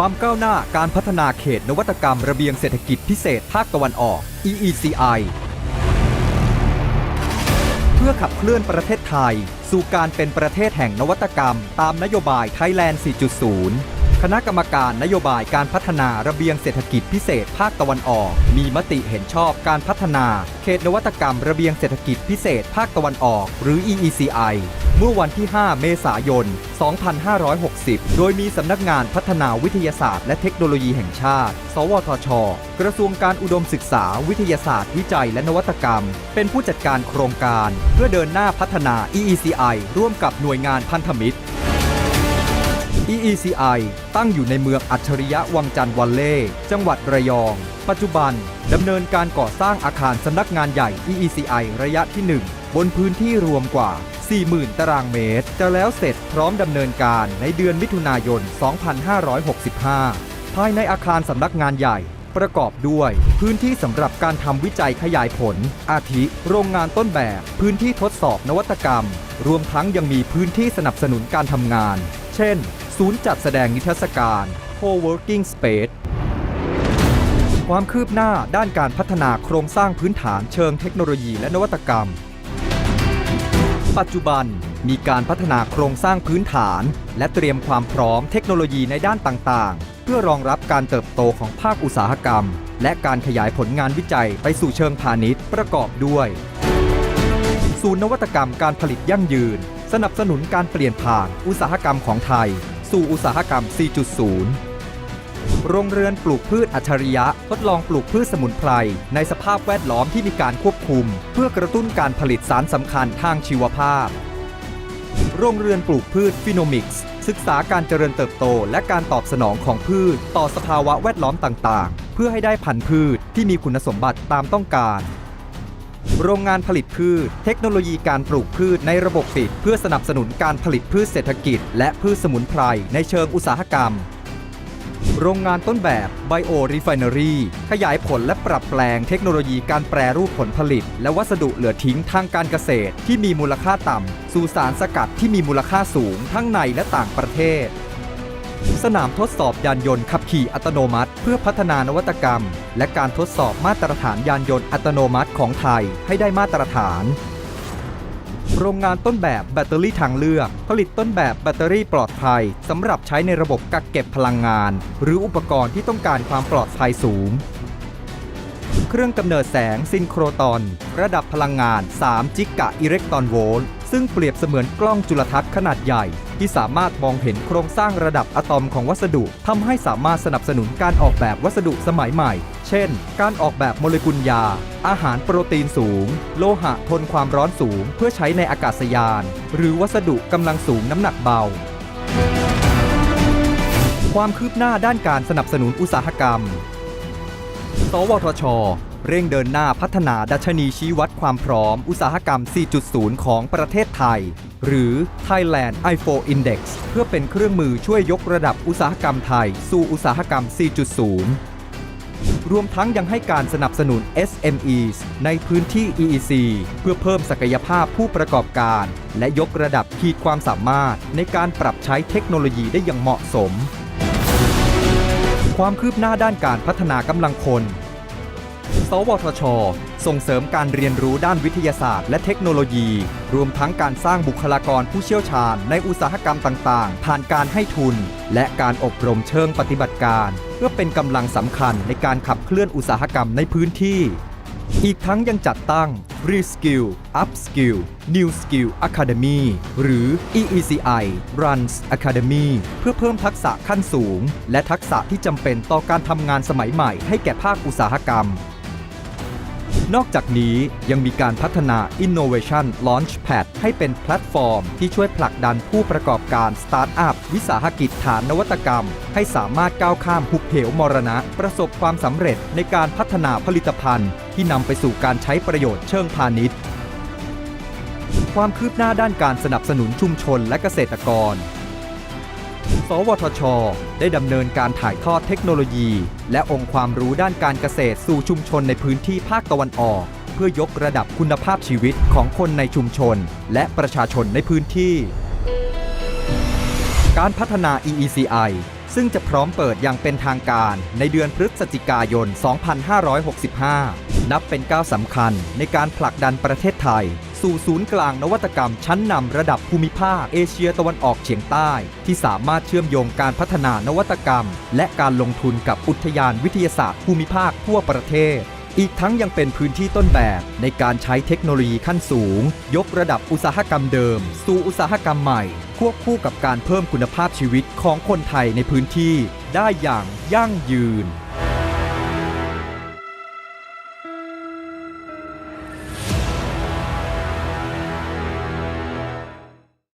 ความก้าวหน้าการพัฒนาเขตนวัตกรรมระเบียงเศรษฐกิจพิเศษภาคตะวันออก EECI เพื่อขับเคลื่อนประเทศไทย สู่การเป็นประเทศแห่งนวัตกรรม ตามนโยบายไทยแลนด์ 4.0 คณะกรรมการนโยบายการพัฒนาระเบียงเศรษฐกิจพิเศษภาคตะวันออก มีมติเห็นชอบการพัฒนา เขตนวัตกรรมระเบียงเศรษฐกิจพิเศษภาคตะวันออก หรือ EECI เมื่อวันที่ 5 เมษายน 2560 โดยมีสำนักงานพัฒนาวิทยาศาสตร์ และเทคโนโลยีแห่งชาติ สวทช กระทรวงการอุดมศึกษา วิทยาศาสตร์ วิจัย และนวัตกรรม เป็นผู้จัดการโครงการ เพื่อเดินหน้าพัฒนา EECI ร่วมกับหน่วยงานพันธมิตร EECI ตั้งอยู่ในเมืองอัจฉริยะวังจันทร์วัลเล่ จังหวัดระยอง ปัจจุบันดำเนินการก่อสร้างอาคารสำนักงานใหญ่ EECI ระยะที่ 1 บนพื้นที่รวมกว่า 40,000 ตารางเมตร จะแล้วเสร็จพร้อมดำเนินการในเดือนมิถุนายน 2565 ภายในอาคารสำนักงานใหญ่ประกอบด้วยพื้นที่สำหรับการทำวิจัยขยายผล อาทิ โรงงานต้นแบบ พื้นที่ทดสอบนวัตกรรม รวมทั้งยังมีพื้นที่สนับสนุนการทำงาน เช่น ศูนย์จัดแสดงนิทรรศการ Co-working Space ความคืบหน้าด้านการพัฒนาโครงสร้างพื้นฐานเชิงเทคโนโลยีและนวัตกรรม ปัจจุบันมีการพัฒนาโครงสร้างพื้นฐาน และเตรียมความพร้อมเทคโนโลยีในด้านต่างๆ เพื่อรองรับการเติบโตของภาคอุตสาหกรรม และการขยายผลงานวิจัยไปสู่เชิงพาณิชย์ประกอบด้วย ศูนย์นวัตกรรมการผลิตยั่งยืน สนับสนุนการเปลี่ยนผ่านอุตสาหกรรมของไทย สู่อุตสาหกรรม 4.0 โรงเรือนปลูกพืชอัจฉริยะ ทดลองปลูกพืชสมุนไพร ในสภาพแวดล้อมที่มีการควบคุม เพื่อกระตุ้นการผลิตสารสำคัญทางชีวภาพ โรงเรือนปลูกพืชฟิโนมิกส์ศึกษาการเจริญเติบโต และการตอบสนองของพืช ต่อสภาวะแวดล้อมต่างๆ เพื่อให้ได้พันธุ์พืชที่มีคุณสมบัติตามต้องการโรงงานผลิตพืช เทคโนโลยีการปลูกพืชในระบบปิด เพื่อสนับสนุนการผลิตพืชเศรษฐกิจ และพืชสมุนไพรในเชิงอุตสาหกรรม โรงงานต้นแบบ Bio Refinery ขยายผลและปรับแปลงเทคโนโลยีการแปรรูปผลผลิต และวัสดุเหลือทิ้งทางการเกษตร ที่มีมูลค่าต่ำสู่สารสกัดที่มีมูลค่าสูงทั้งในและต่างประเทศ สนามทดสอบยานยนต์ขับขี่อัตโนมัติ เพื่อพัฒนานวัตกรรม และการทดสอบมาตรฐานยานยนต์อัตโนมัติของไทยให้ได้มาตรฐาน โรงงานต้นแบบแบตเตอรี่ทางเลือก ผลิตต้นแบบแบตเตอรี่ปลอดภัยสำหรับใช้ในระบบกักเก็บพลังงาน หรืออุปกรณ์ที่ต้องการความปลอดภัยสูง เครื่องกำเนิดแสงซินโครตอน ระดับพลังงาน 3 จิกะอิเล็กตรอนโวลต์ซึ่งเปรียบเสมือนกล้องจุลทรรศน์ขนาดใหญ่ ที่สามารถมองเห็นโครงสร้างระดับอะตอมของวัสดุทำให้สามารถสนับสนุนการออกแบบวัสดุสมัยใหม่ เช่น การออกแบบโมเลกุลยา อาหารโปรตีนสูง โลหะทนความร้อนสูง เพื่อใช้ในอากาศยาน หรือวัสดุกำลังสูงน้ำหนักเบา ความคืบหน้าด้านการสนับสนุนอุตสาหกรรม สวทช เร่งเดินหน้าพัฒนาดัชนีชี้วัดความพร้อมอุตสาหกรรม 4.0 ของประเทศไทย หรือ Thailand i4 Index เพื่อเป็นเครื่องมือช่วยยกระดับอุตสาหกรรมไทย สู่อุตสาหกรรม 4.0 รวมทั้งยังให้การสนับสนุน SMEs ในพื้นที่ EEC เพื่อเพิ่มศักยภาพผู้ประกอบการ และยกระดับขีดความสามารถในการปรับใช้เทคโนโลยีได้อย่างเหมาะสม ความคืบหน้าด้านการพัฒนากำลังคน สวทชส่งเสริมการเรียนรู้ด้านวิทยาศาสตร์และเทคโนโลยี รวมทั้งการสร้างบุคลากรผู้เชี่ยวชาญในอุตสาหกรรมต่างๆ ผ่านการให้ทุน และการอบรมเชิงปฏิบัติการ เพื่อเป็นกำลังสำคัญในการขับเคลื่อนอุตสาหกรรมในพื้นที่ อีกทั้งยังจัดตั้ง Reskill Upskill New Skill Academy หรือ EECI Runs Academy เพื่อเพิ่มทักษะขั้นสูง และทักษะที่จำเป็นต่อการทำงานสมัยใหม่ให้แก่ภาคอุตสาหกรรม นอกจากนี้ยังมีการพัฒนา Innovation Launchpad ให้เป็นแพลตฟอร์ม ที่ช่วยผลักดันผู้ประกอบการสตาร์ทอัพวิสาหกิจฐานนวัตกรรม ให้สามารถก้าวข้ามหุบเหวมรณะ ประสบความสำเร็จในการพัฒนาผลิตภัณฑ์ ที่นำไปสู่การใช้ประโยชน์เชิงพาณิชย์ ความคืบหน้าด้านการสนับสนุนชุมชนและเกษตรกร สวทช ได้ดำเนินการถ่ายทอดเทคโนโลยี และองค์ความรู้ด้านการเกษตรสู่ชุมชนในพื้นที่ภาคตะวันออก เพื่อยกระดับคุณภาพชีวิตของคนในชุมชน และประชาชนในพื้นที่ การพัฒนา EECI ซึ่งจะพร้อมเปิดอย่างเป็นทางการในเดือนพฤศจิกายน 2565 นับเป็นก้าวสำคัญในการผลักดันประเทศไทย สู่ศูนย์กลางนวัตกรรมชั้นนำระดับภูมิภาคเอเชียตะวันออกเฉียงใต้ ที่สามารถเชื่อมโยงการพัฒนานวัตกรรม และการลงทุนกับอุทยานวิทยาศาสตร์ภูมิภาคทั่วประเทศ อีกทั้งยังเป็นพื้นที่ต้นแบบในการใช้เทคโนโลยีขั้นสูง ยกระดับอุตสาหกรรมเดิม สู่อุตสาหกรรมใหม่ ควบคู่กับการเพิ่มคุณภาพชีวิตของคนไทยในพื้นที่ ได้อย่างยั่งยืน